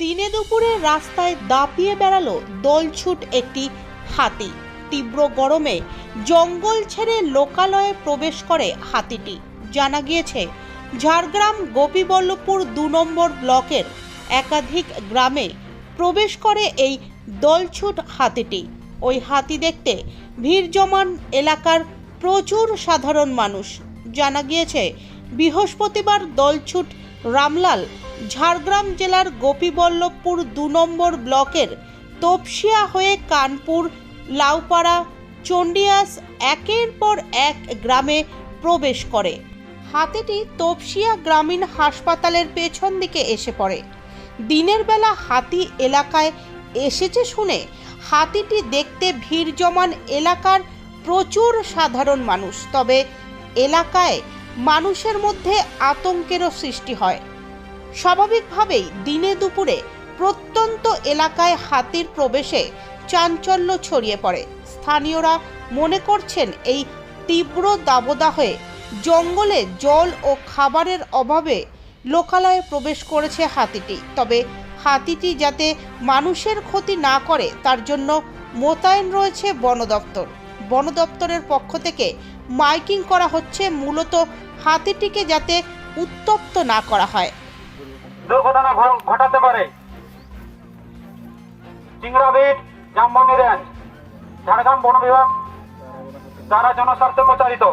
দিনে দুপুরে রাস্তায় দাপিয়ে বেড়ালো দলছুট একটি হাতি। তীব্র গরমে জঙ্গল ছেড়ে লোকালয়ে প্রবেশ করে হাতিটি। জানা গিয়েছে, ঝাড়গ্রাম গোপীবল্লভপুর দু নম্বর ব্লকের একাধিক গ্রামে প্রবেশ করে এই দলছুট হাতিটি। ওই হাতি দেখতে ভিড় জমান এলাকার প্রচুর সাধারণ মানুষ। জানা গিয়েছে, বৃহস্পতিবার দলছুট রামলাল ঝাড়গ্রাম জেলার গোপীবল্লভপুর দু নম্বর ব্লকের তপসিয়া হয়ে কানপুর, লাউপাড়া চণ্ডিয়াস একের পর এক গ্রামে প্রবেশ করে। হাতিটি তপসিয়া গ্রামীণ হাসপাতালের পেছন দিকে এসে পড়ে। দিনের বেলা হাতি এলাকায় এসেছে শুনে হাতিটি দেখতে ভিড় জমান এলাকার প্রচুর সাধারণ মানুষ, তবে এলাকায় মানুষের মধ্যে আতঙ্কেরও সৃষ্টি হয়। স্বাভাবিকভাবেই দিনে দুপুরে প্রত্যন্ত এলাকায় হাতির প্রবেশে চাঞ্চল্য ছড়িয়ে পড়ে। স্থানীয়রা মনে করছেন এই তীব্র দাবদাহে জঙ্গলে জল ও খাবারের অভাবে লোকালয়ে প্রবেশ করেছে হাতিটি। তবে হাতিটি যাতে মানুষের ক্ষতি না করে, তার জন্য মোতায়েন রয়েছে বন দপ্তর। বন দপ্তরের পক্ষ থেকে মাইকিং করা হচ্ছে। মূলত হাতিটিকে যাতে উত্তপ্ত না করা হয়। দুর্ঘটনা ঘটাতে পারে। চিংড়াবিট জামবনি রেঞ্জ ঝাড়গ্রাম বন বিভাগ দ্বারা জনস্বার্থে প্রচারিত।